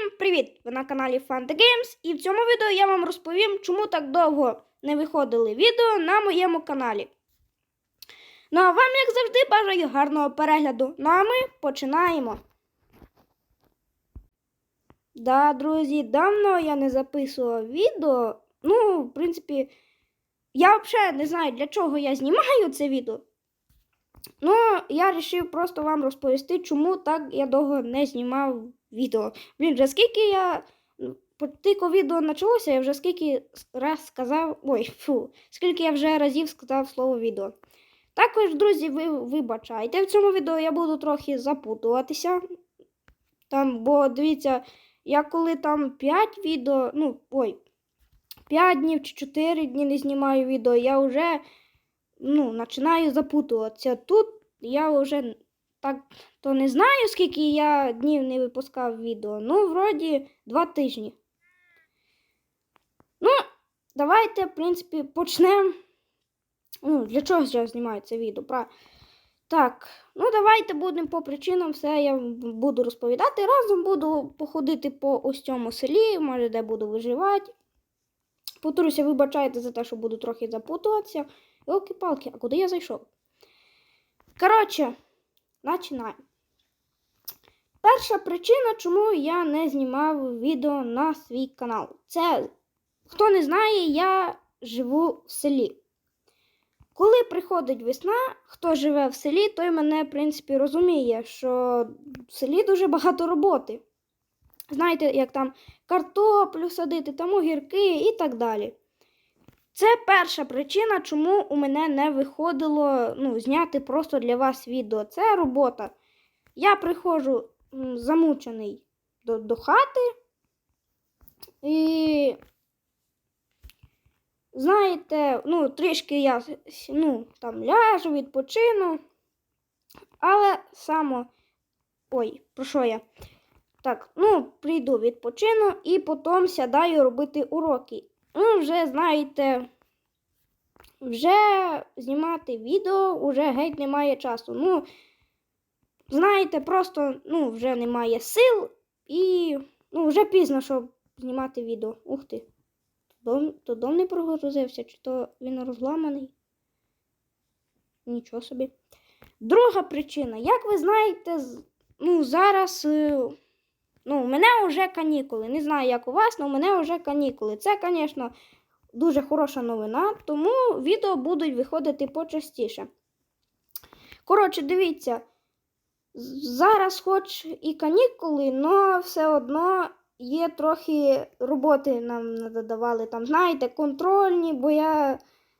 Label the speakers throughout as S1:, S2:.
S1: Всім привіт! Ви на каналі Fun The Games і в цьому відео я вам розповім, чому так довго не виходили відео на моєму каналі. Ну а вам, як завжди, бажаю гарного перегляду. Ну а ми починаємо. Да, друзі, давно я не записував відео. Ну, в принципі, я взагалі не знаю, для чого я знімаю це відео. Ну, я вирішив просто вам розповісти, чому так я довго не знімав відео. Блін, вже скільки я. Тільки відео почалося, я вже скільки раз сказав. Ой, фу, скільки я вже разів сказав слово відео. Також, друзі, ви вибачайте, в цьому відео я буду трохи запутуватися. Там, бо дивіться, я коли там 5 відео, ну, ой, 5 днів чи 4 дні не знімаю відео, я вже ну, починаю запутуватися. Тут я вже так то не знаю, скільки я днів не випускав відео. Ну, вроді, два тижні. Ну, давайте, в принципі, почнемо. Ну, для чого я знімаю це відео? Про... Так, ну давайте будемо по причинам все я буду розповідати. Разом буду походити по ось цьому селі, може, де буду виживати. Повторюся, вибачайте за те, що буду трохи запутуватися. Йолки-палки, а куди я зайшов? Коротше, починаємо. Перша причина, чому я не знімав відео на свій канал. Це, хто не знає, я живу в селі. Коли приходить весна, хто живе в селі, той мене, в принципі, розуміє, що в селі дуже багато роботи. Знаєте, як там картоплю садити, там огірки і так далі. Це перша причина, чому у мене не виходило ну, зняти просто для вас відео. Це робота. Я приходжу замучений до, до хати і, знаєте, ну, трішки я ну, там ляжу, відпочину. Але само. Ой, про що я? Так, ну, прийду відпочину і потім сядаю робити уроки. Ну, вже, знаєте, вже знімати відео вже геть немає часу. Ну, знаєте, просто ну, вже немає сил і ну, вже пізно, щоб знімати відео. Ух ти. Дом, то дом не прогрузився, чи то він розламаний? Нічого собі. Друга причина. Як ви знаєте, ну, зараз. Ну, у мене вже канікули. Не знаю, як у вас, але у мене вже канікули. Це, звісно, дуже хороша новина, тому відео будуть виходити почастіше. Коротше, дивіться, зараз, хоч і канікули, але все одно є трохи роботи нам додавали. Там, знаєте, контрольні, бо я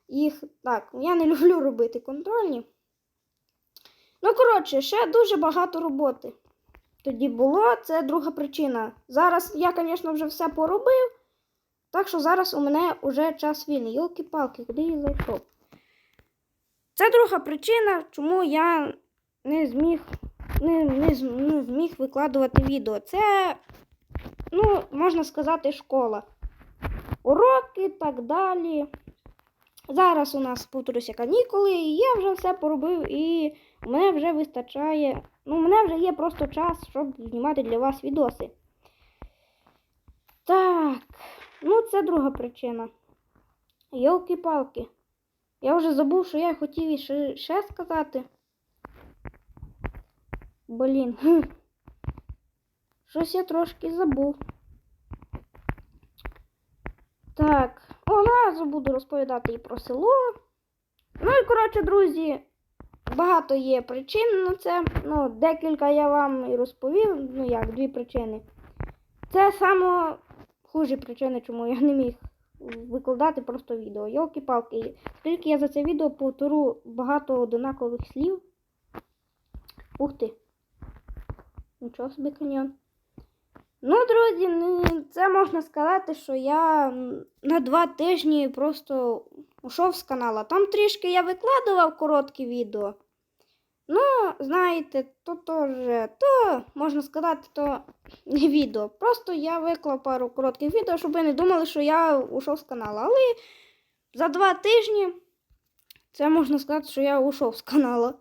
S1: їх. Так, я не люблю робити контрольні. Ну, коротше, ще дуже багато роботи тоді було, це друга причина. Зараз я, звісно, вже все поробив. Так що зараз у мене вже час вільний. Йолки-палки, куди я зайшов? Це друга причина, чому я не зміг не, не, не зміг викладувати відео. Це, ну, можна сказати, школа. Уроки так далі. Зараз у нас, повторюся, канікули, і я вже все поробив, і у мене вже вистачає. Ну, у мене вже є просто час, щоб знімати для вас відоси. Так, ну це друга причина. Йолки-палки. Я вже забув, що я хотів ще, ще сказати. Блін. Щось я трошки забув. Так, одразу буду розповідати і про село. Ну і, коротше, друзі, багато є причин на це. Ну, декілька я вам і розповів. Ну як, дві причини. Це саме хужі причини, чому я не міг викладати просто відео. Йолки-палки. Скільки я за це відео повторю багато одинакових слів. Ух ти. Нічого собі каньйон. Ну, друзі, це можна сказати, що я на два тижні просто ушов з каналу. Там трішки я викладував короткі відео. Ну, знаєте, то теж, то, можна сказати, то не відео. Просто я виклав пару коротких відео, щоб ви не думали, що я ушов з каналу. Але за два тижні це можна сказати, що я ушов з каналу.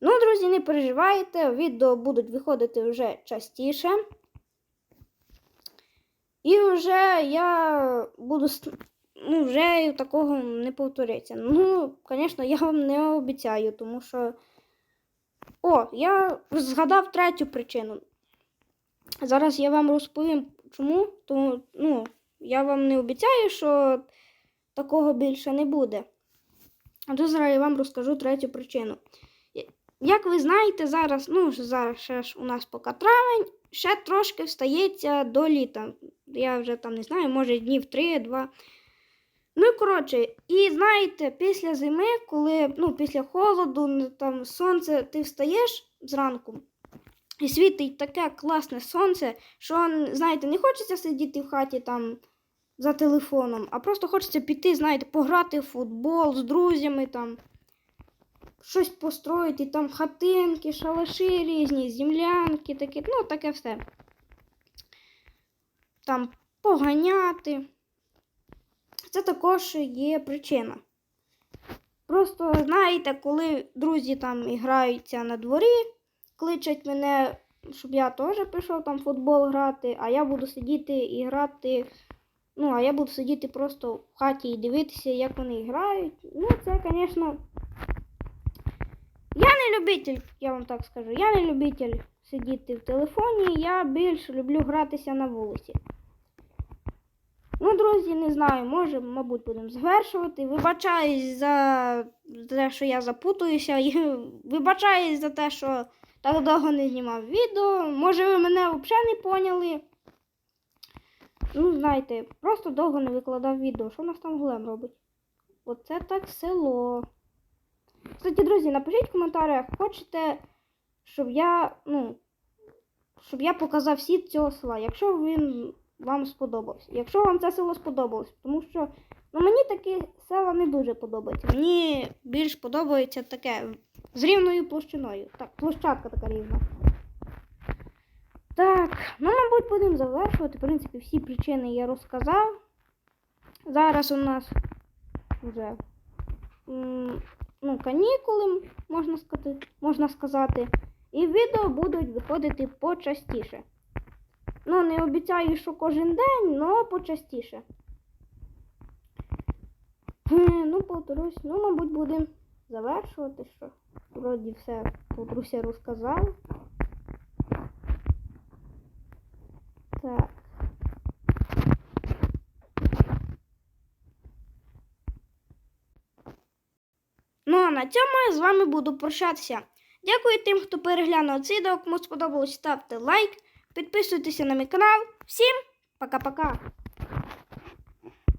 S1: Ну, друзі, не переживайте, відео будуть виходити вже частіше. І вже я буду ну, вже такого не повториться. Ну, звісно, я вам не обіцяю, тому що. О, я згадав третю причину. Зараз я вам розповім, чому. Тому, ну, я вам не обіцяю, що такого більше не буде. А то зараз я вам розкажу третю причину. Як ви знаєте, зараз, ну, зараз ще ж у нас поки травень, ще трошки встається до літа. Я вже там не знаю, може днів три-два. Ну і коротше, і знаєте, після зими, коли ну, після холоду, там сонце, ти встаєш зранку, і світить таке класне сонце, що, знаєте, не хочеться сидіти в хаті там за телефоном, а просто хочеться піти, знаєте, пограти в футбол з друзями, там, щось построїти, там хатинки, шалаші різні, землянки, такі, ну, таке все. Там поганяти. Це також є причина. Просто знаєте, коли друзі там граються на дворі, кличуть мене, щоб я теж пішов там футбол грати, а я буду сидіти і грати. Ну, а я буду сидіти просто в хаті і дивитися, як вони грають. Ну, це, звісно. Я не любитель, я вам так скажу. Я не любитель сидіти в телефоні, я більше люблю гратися на вулиці. Друзі, не знаю, може, мабуть, будемо завершувати. Вибачаюсь за те, що я запутуюся, і вибачаюсь за те, що так довго не знімав відео. Може, ви мене взагалі не поняли. Ну, знаєте, просто довго не викладав відео. Що у нас там голем робить? Оце так село. Кстати, друзі, напишіть в коментарях, хочете, щоб я, ну, щоб я показав всі цього села, якщо він вам сподобався. Якщо вам це село сподобалось, тому що ну, мені такі села не дуже подобаються. Мені більш подобається таке з рівною площиною. Так, площадка така рівна. Так, ну, мабуть, будемо завершувати. В принципі, всі причини я розказав. Зараз у нас вже ну, канікули, можна сказати, можна сказати. І відео будуть виходити почастіше. Ну, не обіцяю, що кожен день, але почастіше. Ну, повторюсь, ну, мабуть, будемо завершувати, що вроді все Петруся розказав. Так. Ну, а на цьому я з вами буду прощатися. Дякую тим, хто переглянув це відео. Кому сподобалось, ставте лайк, підписуйтеся на мій канал. Всім пока-пока!